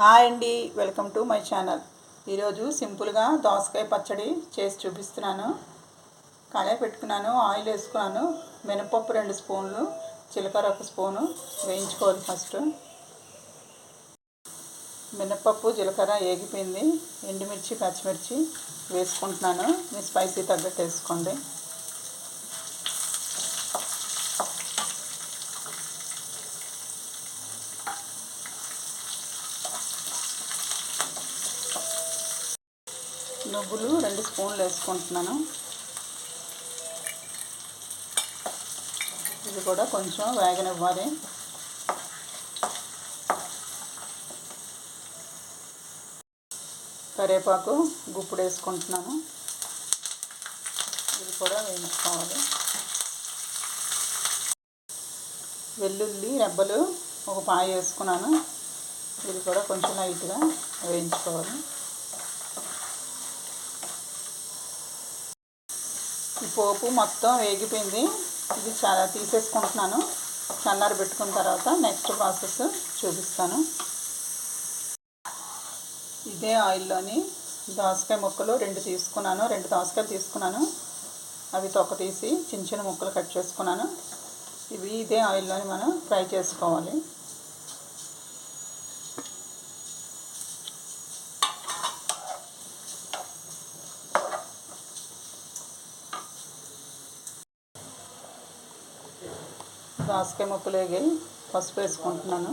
Hi అండి welcome to my channel. ఈరోజు సింపుల్గా దోసకాయ పచ్చడి చేసి చూపిస్తున్నాను. కళాయి పెట్టుకున్నాను ఆయిల్ వేసుకున్నాను. మినపప్పు రెండు స్పూన్లు జీలకర్ర ఒక స్పూను వేయించుకోవాలి ఫస్ట్. మినపప్పు జీలకర్ర ఏగిపోయింది. ఎండుమిర్చి పచ్చిమిర్చి వేసుకుంటున్నాను. మీ స్పైసీ తగ్గట్టు వేసుకోండి. నువ్వులు రెండు స్పూన్లు వేసుకుంటున్నాను. ఇది కూడా కొంచెం వేగనివ్వాలి. కరివేపాకు గుప్పుడు వేసుకుంటున్నాను. ఇది కూడా వేయించుకోవాలి. వెల్లుల్లి రెబ్బలు ఒక పాయ వేసుకున్నాను. ఇది కూడా కొంచెం లైట్గా వేయించుకోవాలి. ఈ పోపు మొత్తం వేగిపోయింది. ఇది చాలా తీసేసుకుంటున్నాను. చల్లారి పెట్టుకున్న తర్వాత నెక్స్ట్ ప్రాసెస్ చూపిస్తాను. ఇదే ఆయిల్లోని దోసకాయ ముక్కలు రెండు తీసుకున్నాను. రెండు దోసకాయలు తీసుకున్నాను. అవి తొక్క తీసి చిన్న చిన్న ముక్కలు కట్ చేసుకున్నాను. ఇవి ఇదే ఆయిల్లోని మనం ఫ్రై చేసుకోవాలి. దోసకాయ ముక్కలు వేగి పసుపు వేసుకుంటున్నాను.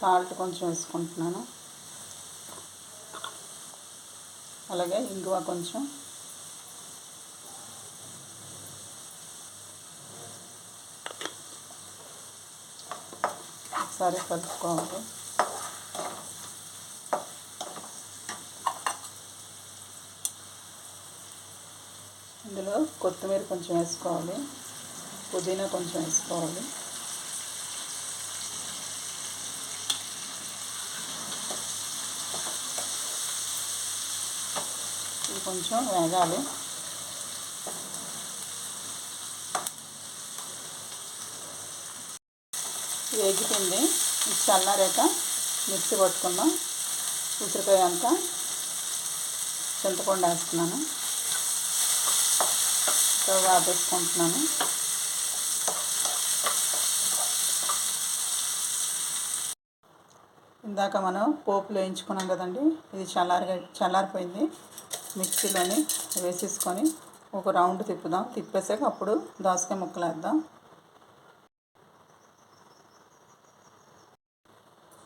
సాల్ట్ కొంచెం వేసుకుంటున్నాను. అలాగే ఇంగువ కొంచెం. ఒకసారి కలుపుకోవాలి. ఇందులో కొత్తిమీర కొంచెం వేసుకోవాలి. పుదీనా కొంచెం వేసుకోవాలి. ఇది కొంచెం వేగాలి. వేగిపోయింది. ఇది చల్లారాక మిక్సీ పట్టుకున్నాం. ఉసిరికాయ అంతా చింతపండు వేస్తున్నాను. స్టవ్ ఆపేసుకుంటున్నాను ఇందాక మనం పోపులు వేయించుకున్నాం కదండి. ఇది చల్లారిగా చల్లారిపోయింది. మిక్సీలోని వేసేసుకొని ఒక రౌండ్ తిప్పుదాం. తిప్పేసాక అప్పుడు దోసకాయ ముక్కలు వేద్దాం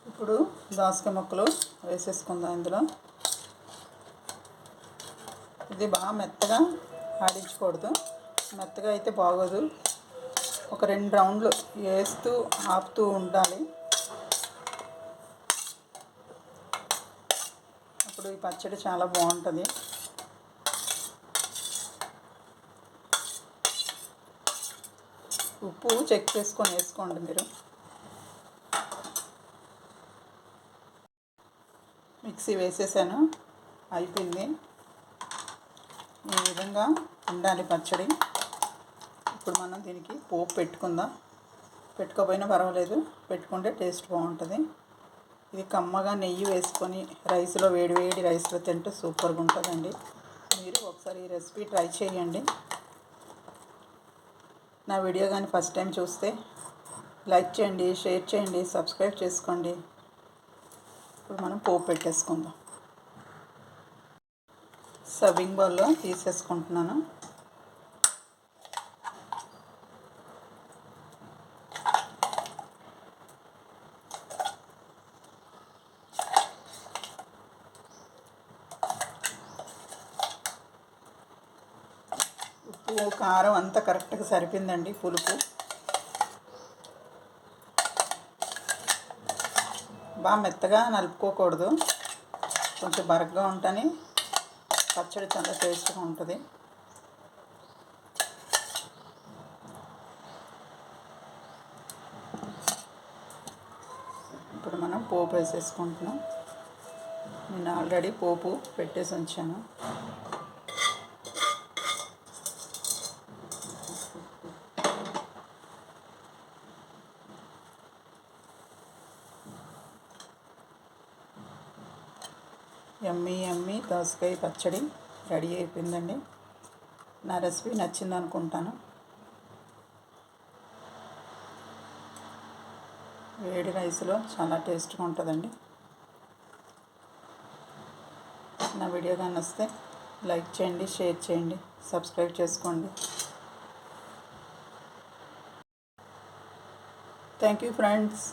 ఇప్పుడు దోసకాయ ముక్కలు వేసేసుకుందాం ఇందులో. ఇది బాగా మెత్తగా ఆడించకూడదు. మెత్తగా అయితే బాగోదు. ఒక రెండు రౌండ్లు వేస్తూ ఆపుతూ ఉండాలి. అప్పుడు ఈ పచ్చడి చాలా బాగుంటుంది. ఉప్పు చెక్ చేసుకొని వేసుకోండి మీరు. మిక్సీ వేసేసాను అయిపోయింది. ఈ విధంగా ఉండాలి పచ్చడి. ఇప్పుడు మనం దీనికి పోపు పెట్టుకుందాం. పెట్టుకోపోయినా పర్వాలేదు పెట్టుకుంటే టేస్ట్ బాగుంటుంది. ఇది కమ్మగా నెయ్యి వేసుకొని రైస్లో వేడి వేడి రైస్లో తింటే సూపర్గా ఉంటుందండి. మీరు ఒకసారి ఈ రెసిపీ ట్రై చేయండి. నా వీడియో కానీ ఫస్ట్ టైం చూస్తే లైక్ చేయండి షేర్ చేయండి సబ్స్క్రైబ్ చేసుకోండి. ఇప్పుడు మనం పోపు పెట్టేసుకుందాం. సర్వింగ్ బౌల్లో తీసేసుకుంటున్నాను. ఉప్పు కారం అంతా కరెక్ట్గా సరిపోయిందండి పులుపు. బాగా మెత్తగా నలుపుకోకూడదు. కొంచెం బరగ్గా ఉంటని పచ్చడి చాలా టేస్ట్గా ఉంటుంది. ఇప్పుడు మనం పోపు వేసేసుకుంటున్నాం. నేను ఆల్రెడీ పోపు పెట్టేసి ఉంచాను. ఎమ్మి ఎమ్మీ దోసకాయ పచ్చడి రెడీ అయిపోయిందండి. నా రెసిపీ నచ్చింది అనుకుంటాను వేడి రైస్లో చాలా టేస్ట్గా ఉంటుందండి. నా వీడియో కానీ వస్తే లైక్ చేయండి షేర్ చేయండి సబ్స్క్రైబ్ చేసుకోండి. Thank you friends.